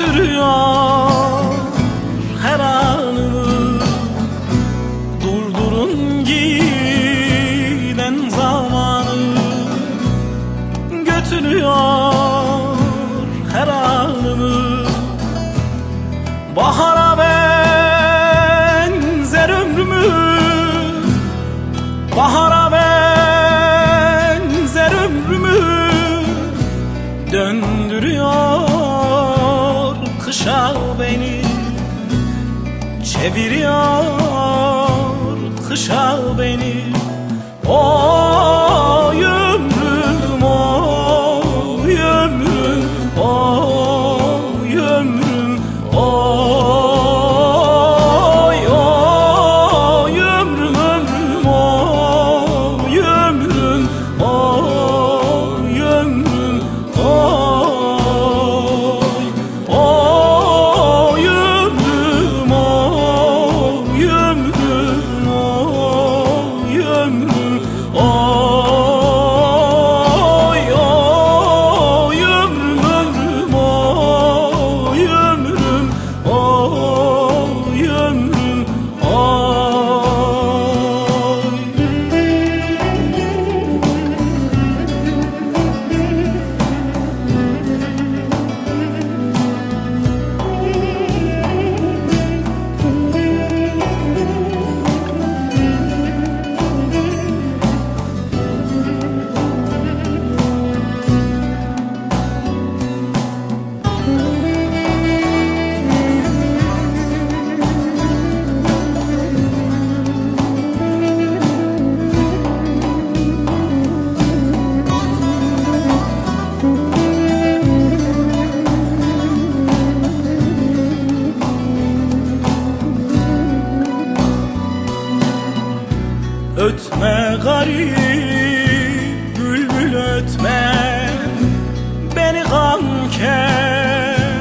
sürüyor. Çeviriyor kışa beni. O ömrüm, o ömrüm, o ötme garip Bülbül ötme. Beni gam kedere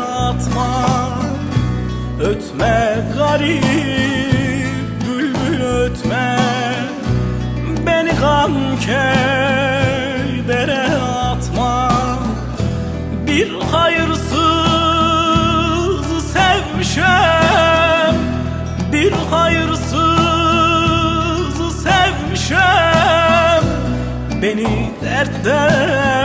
atma. Ötme garip Bülbül ötme. Beni gam kedere atma. Bir hayırsız sevmişem Bir hayırsız beni dertten.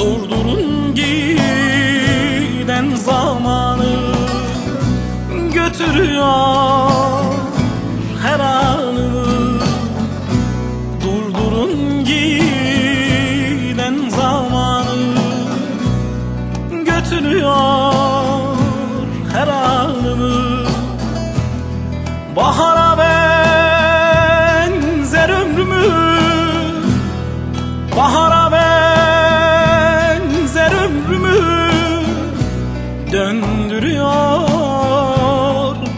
Durdurun giden zamanı Götürüyor her anımı Döndürüyor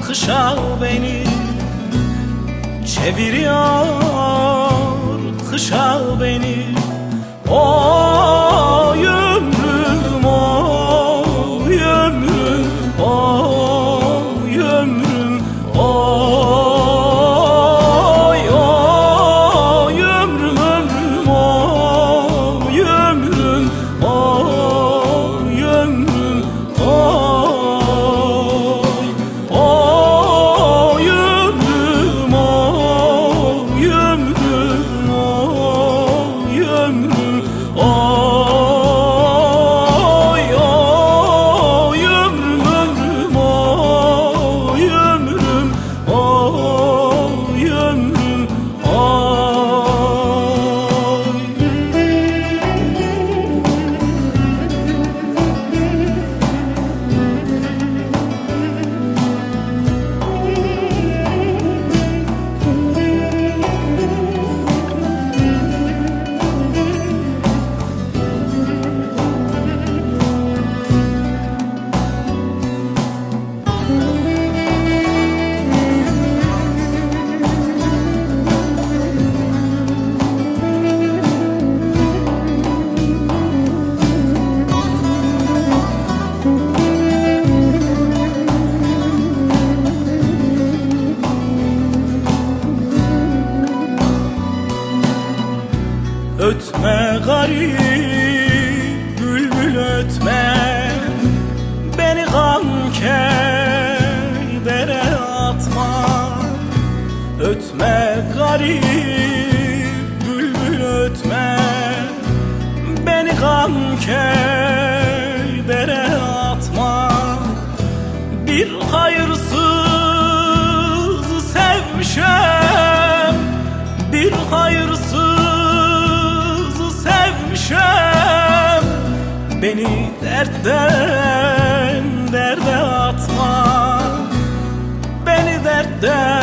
kışa beni Çeviriyor kışa beni. Oy ömrüm, Ötme garip bülbül ötme Beni gam kedere atma. Ötme garip bülbül ötme Beni gam kedere atma. Bir hayırsızı sevmişem Beni dertten derde atma. Beni dertten